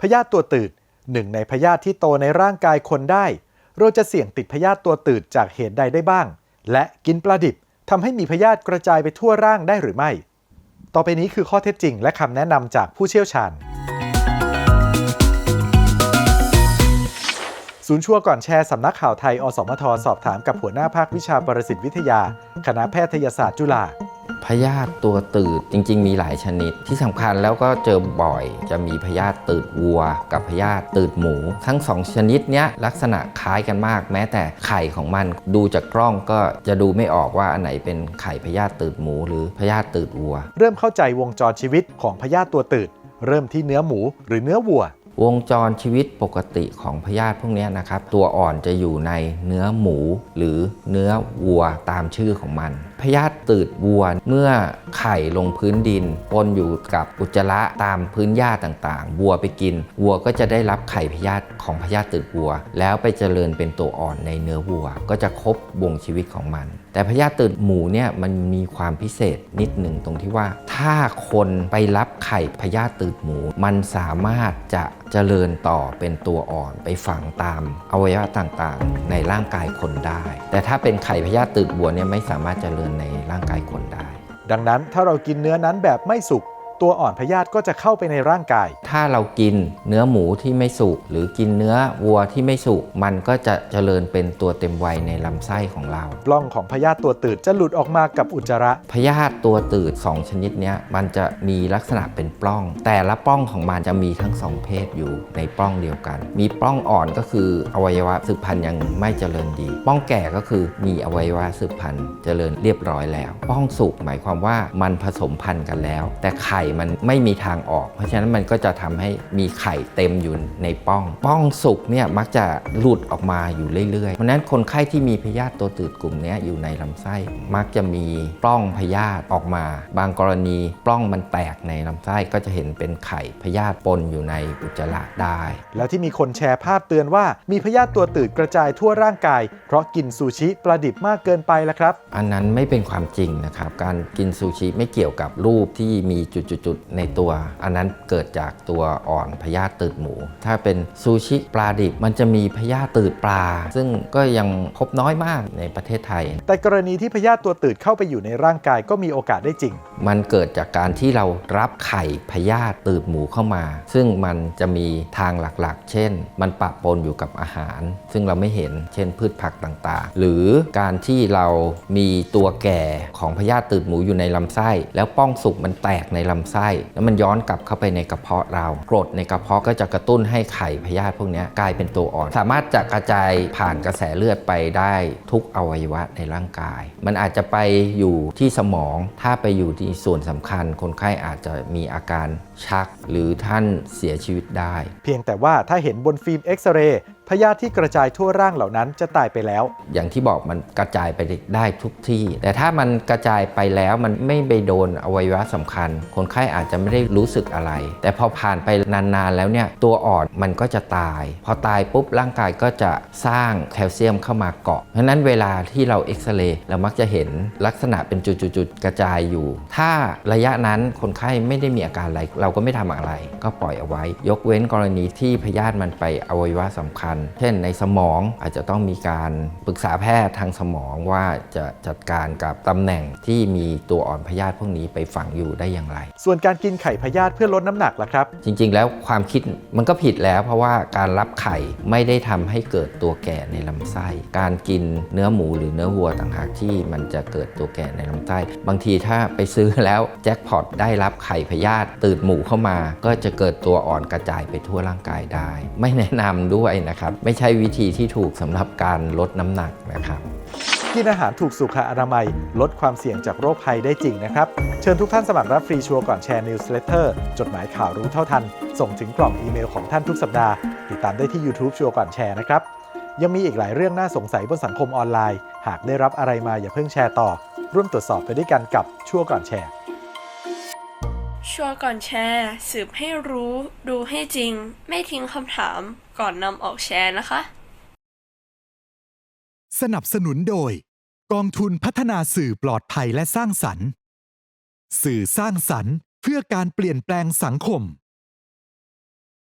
พยาธิตัวตืดหนึ่งในพยาธิที่โตในร่างกายคนได้ เราจะเสี่ยงติดพยาธิตัวตืดจากเหตุใดได้บ้าง และกินปลาดิบทำให้มีพยาธิกระจายไปทั่วร่างได้หรือไม่ ต่อไปนี้คือข้อเท็จจริงและคำแนะนำจากผู้เชี่ยวชาญ ศูนย์ชั่วก่อนแชร์สำนักข่าวไทย อสมท สอบถามกับหัวหน้าภาควิชาปรสิตวิทยา คณะแพทยศาสตร์จุฬา พยาธิตัวตืดจริง ๆ มีหลายชนิด ที่สำคัญแล้วก็เจอบ่อย จะมีพยาธิตืดวัว กับพยาธิตืดหมู ทั้งสองชนิดเนี้ยลักษณะคล้ายกันมาก แม้แต่ไข่ของมันดูจากกล้องก็จะดูไม่ออกว่าอันไหนเป็นไข่พยาธิตืดหมู หรือพยาธิตืดวัว เริ่มเข้าใจวงจรชีวิตของพยาธิตัวตืด เริ่มที่เนื้อหมูหรือเนื้อวัววงจรชีวิตปกติของพยาธิพวกเนี้ยนะครับ ตัวอ่อนจะอยู่ในเนื้อหมูหรือเนื้อวัวตามชื่อของมัน พยาธิตืดวัวเมื่อไข่ลงพื้นดินปนอยู่กับอุจจาระตามพื้นหญ้าต่างๆ วัวไปกิน วัวก็จะได้รับไข่พยาธิของพยาธิตืดวัว แล้วไปเจริญเป็นตัวอ่อนในเนื้อวัว ก็จะครบวงชีวิตของมัน แต่พยาธิตืดหมูเนี่ยมันมีความพิเศษนิดหนึ่งตรงที่ว่า ถ้าคนไปรับไข่พยาธิตืดหมู มันสามารถจะเจริญต่อเป็นตัวอ่อนไปฝังตามอวัยวะต่างๆ ในร่างกายคนได้ แต่ถ้าเป็นไข่พยาธิตืดวัวเนี่ยไม่สามารถเจริญในร่างกายคนได้ ดังนั้นถ้าเรากินเนื้อนั้นแบบไม่สุก ตัวอ่อนพยาธิก็จะเข้าไปในร่างกาย ถ้าเรากินเนื้อหมูที่ไม่สุกหรือกินเนื้อวัวที่ไม่สุกมันก็จะเจริญเป็นตัวเต็มวัยในลำไส้ของเราปล้องของพยาธิตัวตืดจะหลุดออกมากับอุจจาระ พยาธิตัวตืด 2 ชนิดเนี้ยมันจะมีลักษณะเป็นปล้อง แต่ละปล้องของมันจะมีทั้งสองเพศอยู่ในปล้องเดียวกัน มีปล้องอ่อนก็คืออวัยวะสืบพันธุ์ยังไม่เจริญดี ปล้องแก่ก็คือมีอวัยวะสืบพันธุ์เจริญเรียบร้อยแล้ว ปล้องสุกหมายความว่ามันผสมพันธุ์กันแล้ว แต่ไข่มันไม่มีทางออก เพราะฉะนั้นมันก็จะทำให้มีไข่เต็มอยู่ในป้อง ป้องสุกเนี่ยมักจะหลุดออกมาอยู่เรื่อยๆ เพราะฉะนั้นคนไข้ที่มีพยาธิตัวตืดกลุ่มเนี้ยอยู่ในลำไส้ มักจะมีปล้องพยาธิออกมา บางกรณีปล้องมันแตกในลำไส้ก็จะเห็นเป็นไข่พยาธิปนอยู่ในอุจจาระได้ แล้วที่มีคนแชร์ภาพเตือนว่ามีพยาธิตัวตืดกระจายทั่วร่างกาย เพราะกินซูชิปลาดิบมากเกินไปแล้วครับ อันนั้นไม่เป็นความจริงนะครับ การกินซูชิไม่เกี่ยวกับรูปที่มีจุดๆๆในตัว อันนั้นเกิดจากตัวอ่อนพยาธิตืดหมู ถ้าเป็นซูชิปลาดิบมันจะมีพยาธิตืดปลา ซึ่งก็ยังพบน้อยมากในประเทศไทย แต่กรณีที่พยาธิตัวตืดเข้าไปอยู่ในร่างกายก็มีโอกาสได้จริง มันเกิดจากการที่เรารับไข่พยาธิตืดหมูเข้ามา ซึ่งมันจะมีทางหลักๆ เช่น มันปะปนอยู่กับอาหาร ซึ่งเราไม่เห็น เช่น พืชผักต่างๆ หรือการที่เรามีตัวแก่ของพยาธิตืดหมูอยู่ในลำไส้ แล้วป้องสุกมันแตกในลำไส้แล้วมันย้อนกลับเข้าไปในกระเพาะเรากรดในกระเพาะก็จะกระตุ้นให้ไข่พยาธิพวกนี้กลายเป็นตัวอ่อน สามารถจะกระจายผ่านกระแสเลือดไปได้ทุกอวัยวะในร่างกาย มันอาจจะไปอยู่ที่สมองถ้าไปอยู่ที่ส่วนสำคัญ คนไข้อาจจะมีอาการชัก หรือท่านเสียชีวิตได้ เพียงแต่ว่าถ้าเห็นบนฟิล์มเอ็กซเรย์ พยาธิที่กระจายทั่วร่างเหล่านั้นจะตายไปแล้ว อย่างที่บอกมันกระจายไปได้ทุกที่ แต่ถ้ามันกระจายไปแล้วมันไม่ไปโดนอวัยวะสำคัญ คนไข้อาจจะไม่ได้รู้สึกอะไร แต่พอผ่านไปนานๆแล้วเนี่ยตัวอ่อนมันก็จะตาย พอตายปุ๊บร่างกายก็จะสร้างแคลเซียมเข้ามาเกาะเพราะนั้นเวลาที่เราเอ็กซเรย์เรามักจะเห็นลักษณะเป็นจุดๆๆกระจายอยู่ ถ้าระยะนั้นคนไข้ไม่ได้มีอาการอะไร เราก็ไม่ทำอะไร ก็ปล่อยเอาไว้ ยกเว้นกรณีที่พยาธิมันไปอวัยวะสำคัญเช่นในสมองอาจจะต้องมีการปรึกษาแพทย์ทางสมองว่าจะจัดการกับตำแหน่งที่มีตัวอ่อนพยาธิพวกนี้ไปฝังอยู่ได้อย่างไร ส่วนการกินไข่พยาธิเพื่อลดน้ำหนักล่ะครับ จริงๆ แล้วความคิดมันก็ผิดแล้ว เพราะว่าการรับไข่ไม่ได้ทำให้เกิดตัวแก่ในลำไส้ การกินเนื้อหมูหรือเนื้อวัวต่างหากที่มันจะเกิดตัวแก่ในลำไส้ บางทีถ้าไปซื้อแล้วแจ็คพอตได้รับไข่พยาธิตืดหมูเข้ามา ก็จะเกิดตัวอ่อนกระจายไปทั่วร่างกายได้ ไม่แนะนำด้วยนะครับ ไม่ใช่วิธีที่ถูกสำหรับการลดน้ำหนักนะครับกินอาหารถูกสุขอนามัย ลดความเสี่ยงจากโรคภัยได้จริงนะครับ เชิญทุกท่านสมัครรับฟรีชัวร์ก่อนแชร์นิวส์เลเตอร์จดหมายข่าวรู้เท่าทัน ส่งถึงกล่องอีเมลของท่านทุกสัปดาห์ ติดตามได้ที่ YouTube ชัวร์ก่อนแชร์นะครับ ยังมีอีกหลายเรื่องน่าสงสัยบนสังคมออนไลน์ หากได้รับอะไรมาอย่าเพิ่งแชร์ต่อ ร่วมตรวจสอบไปด้วยกันกับชัวร์ก่อนแชร์ ชัวร์ก่อนแชร์ สืบให้รู้ ดูให้จริง ไม่ทิ้งคำถามก่อนนำออกแชร์นะคะ สนับสนุนโดย กองทุนพัฒนาสื่อปลอดภัยและสร้างสรรค์ สื่อสร้างสรรค์เพื่อการเปลี่ยนแปลงสังคม